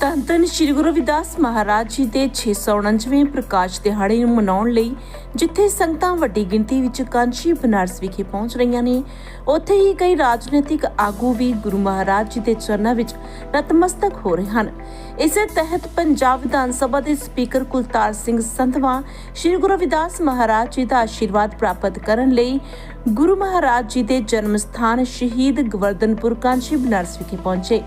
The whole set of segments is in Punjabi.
ਧੰਨ ਧੰਨ ਸ਼੍ਰੀ ਗੁਰੂ ਰਵਿਦਾਸ ਮਹਾਰਾਜ ਜੀ ਦੇ 649ਵੇਂ ਪ੍ਰਕਾਸ਼ ਦਿਹਾੜੇ ਨੂੰ ਮਨਾਉਣ ਲਈ, ਜਿੱਥੇ ਸੰਗਤਾਂ ਵੱਡੀ ਗਿਣਤੀ ਵਿੱਚ ਕਾਂਚੀ ਬਨਾਰਸ ਵਿਖੇ ਪਹੁੰਚ ਰਹੀਆਂ ਨੇ। ਉੱਥੇ ਹੀ ਕਈ ਰਾਜਨੀਤਿਕ ਆਗੂ ਵੀ ਗੁਰੂ ਮਹਾਰਾਜ ਜੀ ਦੇ ਚਰਨਾਂ ਵਿੱਚ ਨਤਮਸਤਕ ਹੋ ਰਹੇ ਹਨ। ਇਸੇ ਤਹਿਤ ਪੰਜਾਬ ਵਿਧਾਨ ਸਭਾ ਦੇ ਸਪੀਕਰ ਕੁਲਤਾਰ ਸਿੰਘ ਸੰਧਵਾ ਸ਼੍ਰੀ ਗੁਰੂ ਰਵਿਦਾਸ ਮਹਾਰਾਜ ਜੀ ਦਾ ਆਸ਼ੀਰਵਾਦ ਪ੍ਰਾਪਤ ਕਰਨ ਲਈ ਗੁਰੂ ਮਹਾਰਾਜ ਜੀ ਦੇ ਜਨਮ ਸਥਾਨ ਸ਼ਹੀਦ ਗਵਰਧਨਪੁਰ ਕਾਂਚੀ ਬਨਾਰਸ ਵਿਖੇ ਪਹੁੰਚੇ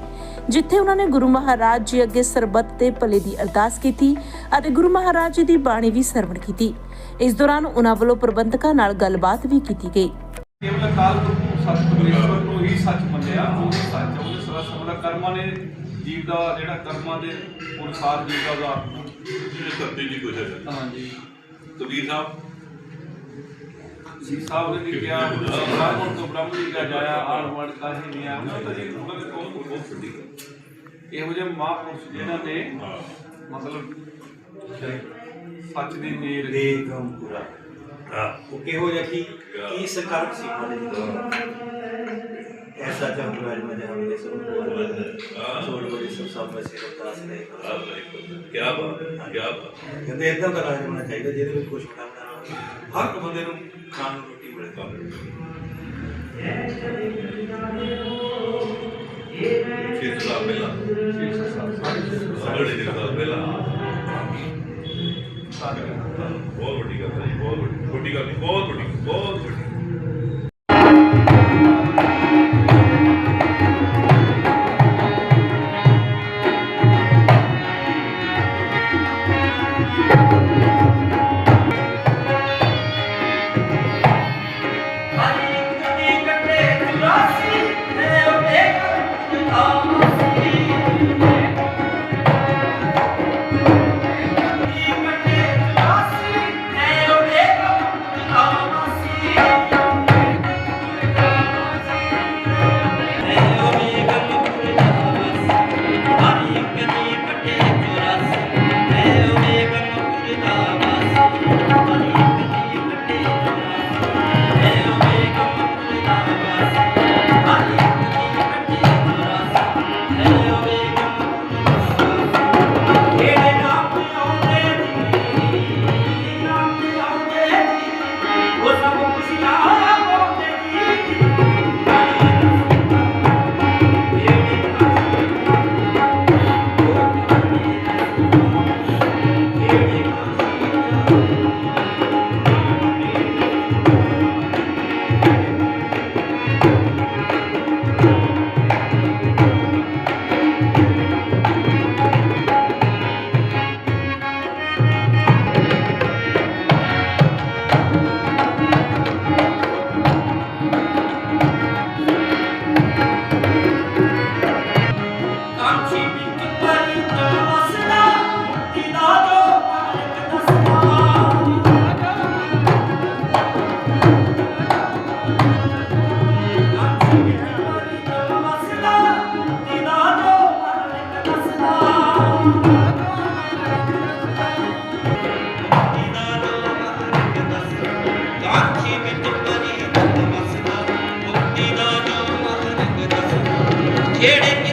ਜਿੱਥੇ ਉਹਨਾਂ ਨੇ ਗੁਰੂ ਮਹਾਰਾਜ ਜੀ ਅੱਗੇ ਸਰਬੱਤ ਦੇ ਭਲੇ ਦੀ ਅਰਦਾਸ ਕੀਤੀ ਅਤੇ ਗੁਰੂ ਮਹਾਰਾਜ ਜੀ ਦੀ ਬਾਣੀ ਵੀ ਸਰਵਣ ਕੀਤੀ। ਇਸ ਦੌਰਾਨ ਉਹਨਾਂ ਵੱਲੋਂ ਪ੍ਰਬੰਧਕਾਂ ਨਾਲ ਗੱਲਬਾਤ ਵੀ ਕੀਤੀ ਗਈ। ਕੇਵਲ ਕਾਲ ਤੋਂ ਸਤ ਪਰਮੇਸ਼ਵਰ ਨੂੰ ਹੀ ਸੱਚ ਮੰਨਿਆ ਉਹ ਹੀ ਸੱਚ ਹੈ ਉਹਨੇ ਸਦਾ ਸਮਲਾ ਕਰਮਾਂ ਨੇ ਜੀਵ ਦਾ ਜਿਹੜਾ ਕਰਮਾਂ ਦੇ ਅਨੁਸਾਰ ਜੀਵ ਦਾ ਜਿਹੜੇ ਧਰਤੀ ਦੀ ਕੁਛ ਹੈ ਹਾਂਜੀ। ਕਬੀਰ ਸਾਹਿਬ ਜੀ ਸਾਹਿਬ ਨੇ ਵੀ ਕਿਹਾ ਬ੍ਰਾਹਮਣ ਤੋਂ ਬ੍ਰਹਮ ਜੀ ਦਾ ਜਾਇਆ ਆਣ ਵੜ ਕਾਹੀ ਨਹੀਂ ਆ। ਉਹਨਾਂ ਦਾ ਜੀ ਉਹਨਾਂ ਦੇ ਨੂੰ ਬਹੁਤ ਵੱਡੀ ਹੈ ਇਹੋ ਜਿਹੇ ਮਹਾਂਪੁਰਸ਼ ਜਿਨ੍ਹਾਂ ਨੇ ਹਾਂ ਮਤਲਬ ਸੱਚ ਦੀ ਨੀਰ ਬੇਗਮ ਪੂਰਾ। ਹਾਂ ਉਹ ਕਿਹੋ ਜਿਹਾ ਕੀ ਕੀ ਸੰਕਲਪ ਸੀ ਉਹਨਾਂ ਦੇ ਐਸਾ ਜਬ ਰਾਜ ਮੈਂ ਹਮ ਦੇ ਸਭ ਸੋਲ ਬੜੀ ਸਭ ਸਭ ਵਿੱਚ ਰਤਾਸ ਨੇ ਕੀ ਬਾਤ ਹੈ ਕੀ ਬਾਤ ਹੈ। ਕਹਿੰਦੇ ਇਦਾਂ ਦਾ ਰਾਜ ਹੋਣਾ ਚਾਹੀਦਾ ਜਿਹਦੇ ਵਿੱਚ ਕੁਝ ਖਾਣਾ ਨਾ ਹੋਵੇ। ਹਰ ਇੱਕ ਬੰਦੇ ਨੂੰ ਖਾਣ ਨੂੰ ਰੋਟੀ ਮਿਲੇ। ਛੇ ਸਾਲ ਪਹਿਲਾਂ ਸਾਡੇ ਦੇ ਸਾਲ ਪਹਿਲਾਂ ਬਹੁਤ ਵੱਡੀ ਗੱਲ ਹੈ ਬਹੁਤ ਵੱਡੀ ਗੱਲ ਬਹੁਤ ਜਿਹੜੇ